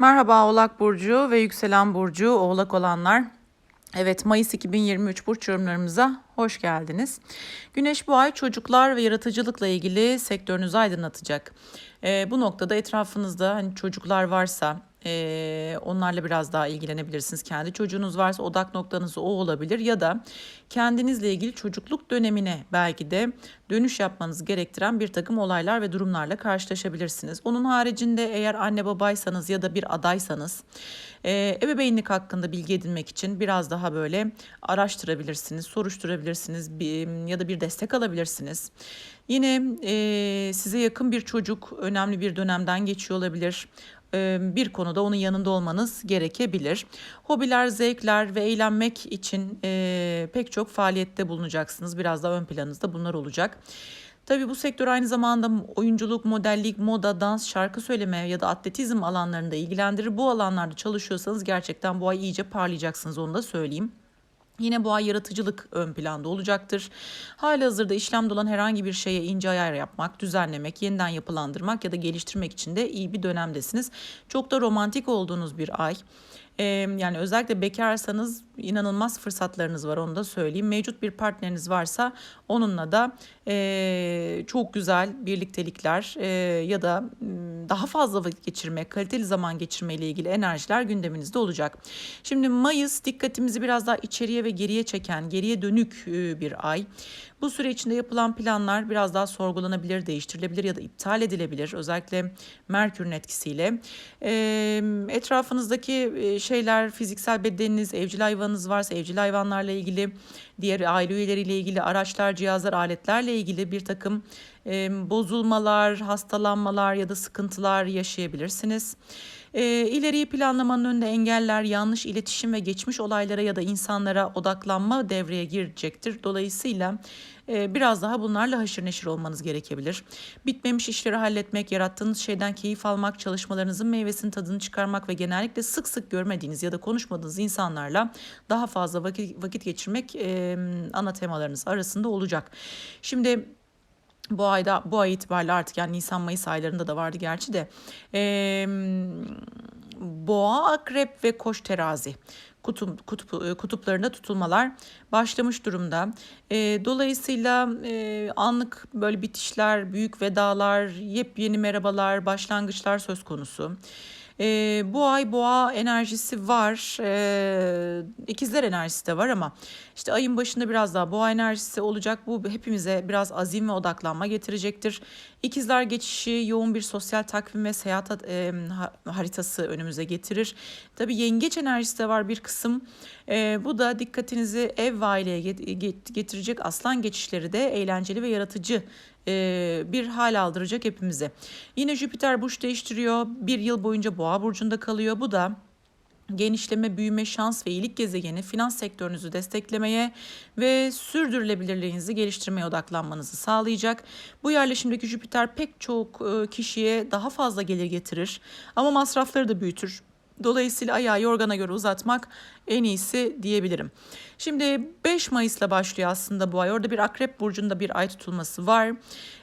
Merhaba Oğlak Burcu ve Yükselen Burcu Oğlak olanlar. Evet Mayıs 2023 burç yorumlarımıza hoş geldiniz. Güneş bu ay çocuklar ve yaratıcılıkla ilgili sektörünüzü aydınlatacak. Ee, bu noktada etrafınızda hani çocuklar varsa ee, onlarla biraz daha ilgilenebilirsiniz. Kendi çocuğunuz varsa odak noktanız o olabilir ya da kendinizle ilgili çocukluk dönemine belki de dönüş yapmanız gerektiren bir takım olaylar ve durumlarla karşılaşabilirsiniz. Onun haricinde eğer anne babaysanız ya da bir adaysanız e, ebeveynlik hakkında bilgi edinmek için biraz daha böyle araştırabilirsiniz, soruşturabilirsiniz bir, ya da bir destek alabilirsiniz. Yine e, size yakın bir çocuk önemli bir dönemden geçiyor olabilir bir konuda onun yanında olmanız gerekebilir. Hobiler, zevkler ve eğlenmek için pek çok faaliyette bulunacaksınız. Biraz da ön planınızda bunlar olacak. Tabii bu sektör aynı zamanda oyunculuk, modellik, moda, dans, şarkı söyleme ya da atletizm alanlarında ilgilendirir. Bu alanlarda çalışıyorsanız gerçekten bu ay iyice parlayacaksınız onu da söyleyeyim. Yine bu ay yaratıcılık ön planda olacaktır. Hali hazırda işlemde olan herhangi bir şeye ince ayar yapmak, düzenlemek, yeniden yapılandırmak ya da geliştirmek için de iyi bir dönemdesiniz. Çok da romantik olduğunuz bir ay. Yani özellikle bekarsanız inanılmaz fırsatlarınız var onu da söyleyeyim. Mevcut bir partneriniz varsa onunla da e, çok güzel birliktelikler e, ya da daha fazla vakit geçirme, kaliteli zaman geçirme ile ilgili enerjiler gündeminizde olacak. Şimdi Mayıs dikkatimizi biraz daha içeriye ve geriye çeken, geriye dönük bir ay. Bu süre içinde yapılan planlar biraz daha sorgulanabilir, değiştirilebilir ya da iptal edilebilir. Özellikle Merkür'ün etkisiyle. E, etrafınızdaki şeyler, fiziksel bedeniniz, evcil hayvanınız varsa evcil hayvanlarla ilgili, diğer aile üyeleriyle ilgili araçlar, cihazlar, aletlerle ilgili bir takım e, bozulmalar, hastalanmalar ya da sıkıntılar yaşayabilirsiniz. E, ileriyi planlamanın önünde engeller, yanlış iletişim ve geçmiş olaylara ya da insanlara odaklanma devreye girecektir. Dolayısıyla biraz daha bunlarla haşır neşir olmanız gerekebilir. Bitmemiş işleri halletmek, yarattığınız şeyden keyif almak, çalışmalarınızın meyvesinin tadını çıkarmak ve genellikle sık sık görmediğiniz ya da konuşmadığınız insanlarla daha fazla vakit, vakit geçirmek e, ana temalarınız arasında olacak. Şimdi bu ayda bu ay itibariyle artık yani Nisan Mayıs aylarında da vardı gerçi de e, Boğa, Akrep ve Koç terazi kutup, kutup kutuplarında tutulmalar başlamış durumda. E, dolayısıyla e, anlık böyle bitişler, büyük vedalar, yepyeni merhabalar, başlangıçlar söz konusu. E, bu ay boğa enerjisi var. E, ikizler enerjisi de var ama işte ayın başında biraz daha boğa enerjisi olacak. Bu hepimize biraz azim ve odaklanma getirecektir. İkizler geçişi yoğun bir sosyal takvim ve seyahat e, haritası önümüze getirir. Tabii yengeç enerjisi de var bir kısım. E, bu da dikkatinizi ev ve aileye getirecek aslan geçişleri de eğlenceli ve yaratıcı e, bir hal aldıracak hepimize. Yine Jüpiter burç değiştiriyor. Bir yıl boyunca boğa burcunda kalıyor. Bu da genişleme, büyüme, şans ve iyilik gezegeni finans sektörünüzü desteklemeye ve sürdürülebilirliğinizi geliştirmeye odaklanmanızı sağlayacak. Bu yerleşimdeki Jüpiter pek çok e, kişiye daha fazla gelir getirir ama masrafları da büyütür. Dolayısıyla ayağı yorgana göre uzatmak en iyisi diyebilirim. Şimdi 5 Mayıs'la başlıyor aslında bu ay. Orada bir akrep burcunda bir ay tutulması var.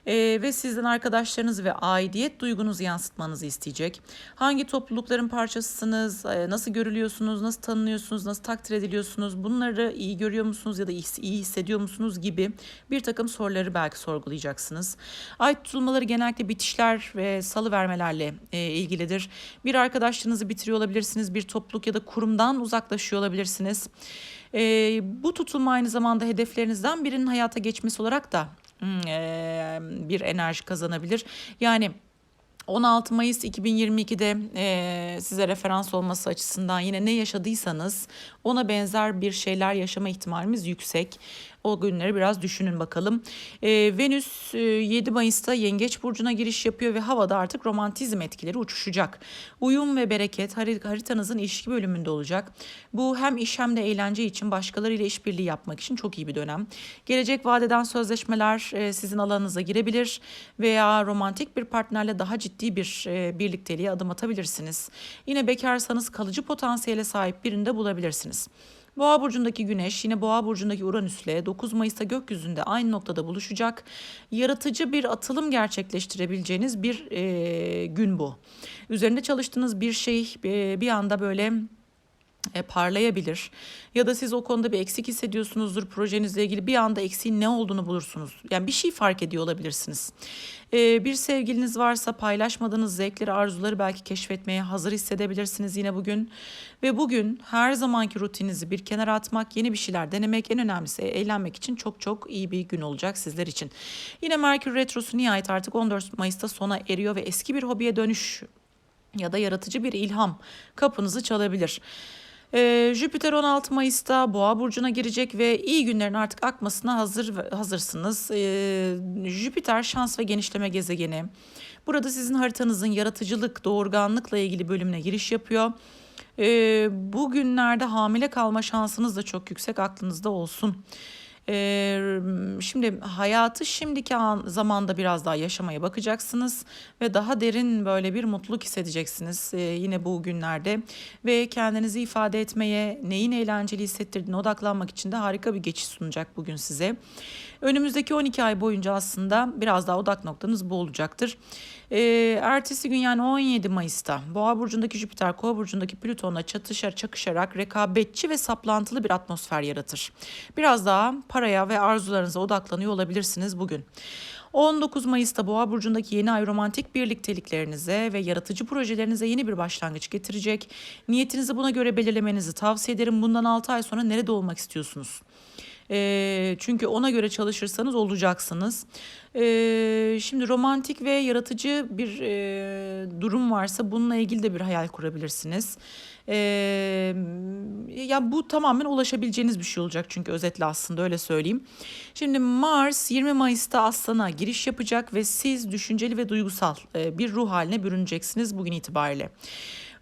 Ee, ve sizden arkadaşlarınız ve aidiyet duygunuzu yansıtmanızı isteyecek. Hangi toplulukların parçasısınız, e, nasıl görülüyorsunuz, nasıl tanınıyorsunuz, nasıl takdir ediliyorsunuz, bunları iyi görüyor musunuz ya da iyi hissediyor musunuz gibi bir takım soruları belki sorgulayacaksınız. Ay tutulmaları genellikle bitişler ve salı vermelerle e, ilgilidir. Bir arkadaşlarınızı bitiriyor olabilirsiniz, bir topluluk ya da kurumdan uzaklaşıyor olabilirsiniz. E, bu tutulma aynı zamanda hedeflerinizden birinin hayata geçmesi olarak da e, bir enerji kazanabilir. Yani 16 Mayıs 2022'de e, size referans olması açısından yine ne yaşadıysanız ona benzer bir şeyler yaşama ihtimalimiz yüksek. O günleri biraz düşünün bakalım. E, Venüs e, 7 Mayıs'ta Yengeç Burcu'na giriş yapıyor ve havada artık romantizm etkileri uçuşacak. Uyum ve bereket haritanızın ilişki bölümünde olacak. Bu hem iş hem de eğlence için başkalarıyla işbirliği yapmak için çok iyi bir dönem. Gelecek vadeden sözleşmeler e, sizin alanınıza girebilir veya romantik bir partnerle daha ciddi bir e, birlikteliğe adım atabilirsiniz. Yine bekarsanız kalıcı potansiyele sahip birinde bulabilirsiniz. Boğa burcundaki Güneş yine Boğa burcundaki Uranüs'le 9 Mayıs'ta gökyüzünde aynı noktada buluşacak. Yaratıcı bir atılım gerçekleştirebileceğiniz bir e, gün bu. Üzerinde çalıştığınız bir şey e, bir anda böyle e, parlayabilir. Ya da siz o konuda bir eksik hissediyorsunuzdur projenizle ilgili bir anda eksiğin ne olduğunu bulursunuz. Yani bir şey fark ediyor olabilirsiniz. E, bir sevgiliniz varsa paylaşmadığınız zevkleri, arzuları belki keşfetmeye hazır hissedebilirsiniz yine bugün. Ve bugün her zamanki rutininizi bir kenara atmak, yeni bir şeyler denemek, en önemlisi eğlenmek için çok çok iyi bir gün olacak sizler için. Yine Merkür Retrosu nihayet artık 14 Mayıs'ta sona eriyor ve eski bir hobiye dönüş ya da yaratıcı bir ilham kapınızı çalabilir. Ee, Jüpiter 16 Mayıs'ta Boğa burcuna girecek ve iyi günlerin artık akmasına hazır hazırsınız. Ee, Jüpiter şans ve genişleme gezegeni. Burada sizin haritanızın yaratıcılık, doğurganlıkla ilgili bölümüne giriş yapıyor. Ee, bu günlerde hamile kalma şansınız da çok yüksek aklınızda olsun. Ee, şimdi hayatı şimdiki an, zamanda biraz daha yaşamaya bakacaksınız ve daha derin böyle bir mutluluk hissedeceksiniz ee, yine bu günlerde ve kendinizi ifade etmeye, neyin eğlenceli hissettirdiğine odaklanmak için de harika bir geçiş sunacak bugün size. Önümüzdeki 12 ay boyunca aslında biraz daha odak noktanız bu olacaktır. Ee, ertesi gün yani 17 Mayıs'ta Boğa burcundaki Jüpiter, Kova burcundaki Plüton'la çatışar, çakışarak rekabetçi ve saplantılı bir atmosfer yaratır. Biraz daha paraya ve arzularınıza odaklanıyor olabilirsiniz bugün. 19 Mayıs'ta Boğa burcundaki yeni ay romantik birlikteliklerinize ve yaratıcı projelerinize yeni bir başlangıç getirecek. Niyetinizi buna göre belirlemenizi tavsiye ederim. Bundan 6 ay sonra nerede olmak istiyorsunuz? E, çünkü ona göre çalışırsanız olacaksınız. E, şimdi romantik ve yaratıcı bir e, durum varsa bununla ilgili de bir hayal kurabilirsiniz. E, ya bu tamamen ulaşabileceğiniz bir şey olacak çünkü özetle aslında öyle söyleyeyim. Şimdi Mars 20 Mayıs'ta Aslan'a giriş yapacak ve siz düşünceli ve duygusal e, bir ruh haline bürüneceksiniz bugün itibariyle.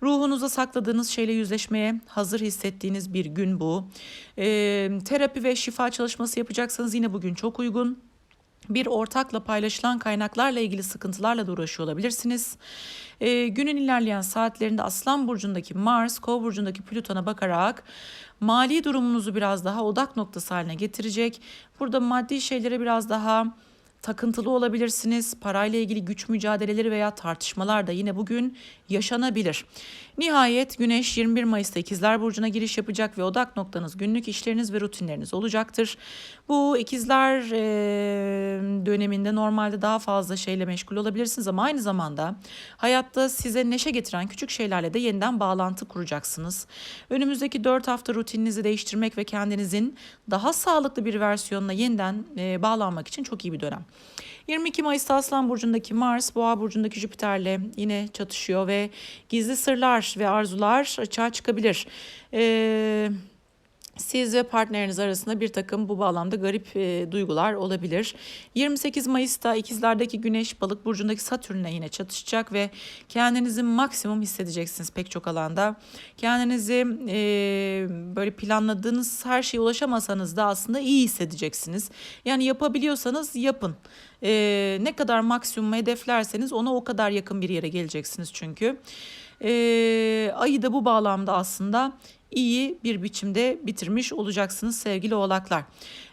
Ruhunuza sakladığınız şeyle yüzleşmeye hazır hissettiğiniz bir gün bu. E, terapi ve şifa çalışması yapacaksanız yine bugün çok uygun. Bir ortakla paylaşılan kaynaklarla ilgili sıkıntılarla da uğraşıyor olabilirsiniz. E, günün ilerleyen saatlerinde Aslan Burcu'ndaki Mars, Kova Burcu'ndaki Plüton'a bakarak mali durumunuzu biraz daha odak noktası haline getirecek. Burada maddi şeylere biraz daha takıntılı olabilirsiniz. Parayla ilgili güç mücadeleleri veya tartışmalar da yine bugün yaşanabilir. Nihayet Güneş 21 Mayıs'ta İkizler Burcu'na giriş yapacak ve odak noktanız günlük işleriniz ve rutinleriniz olacaktır. Bu İkizler e, döneminde normalde daha fazla şeyle meşgul olabilirsiniz ama aynı zamanda hayatta size neşe getiren küçük şeylerle de yeniden bağlantı kuracaksınız. Önümüzdeki 4 hafta rutininizi değiştirmek ve kendinizin daha sağlıklı bir versiyonuna yeniden e, bağlanmak için çok iyi bir dönem. 22 Mayıs'ta Aslan Burcu'ndaki Mars, Boğa Burcu'ndaki Jüpiter'le yine çatışıyor gizli sırlar ve arzular açığa çıkabilir. Eee siz ve partneriniz arasında bir takım bu bağlamda garip e, duygular olabilir. 28 Mayıs'ta ikizlerdeki Güneş balık burcundaki Satürn'le yine çatışacak ve kendinizi maksimum hissedeceksiniz pek çok alanda. Kendinizi e, böyle planladığınız her şeye ulaşamasanız da aslında iyi hissedeceksiniz. Yani yapabiliyorsanız yapın. E, ne kadar maksimum hedeflerseniz ona o kadar yakın bir yere geleceksiniz çünkü. E, ayı da bu bağlamda aslında iyi bir biçimde bitirmiş olacaksınız sevgili oğlaklar.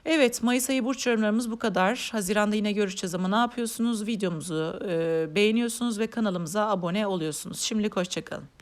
Evet Mayıs ayı burç yorumlarımız bu kadar. Haziranda yine görüşeceğiz ama ne yapıyorsunuz? Videomuzu e, beğeniyorsunuz ve kanalımıza abone oluyorsunuz. Şimdilik hoşçakalın.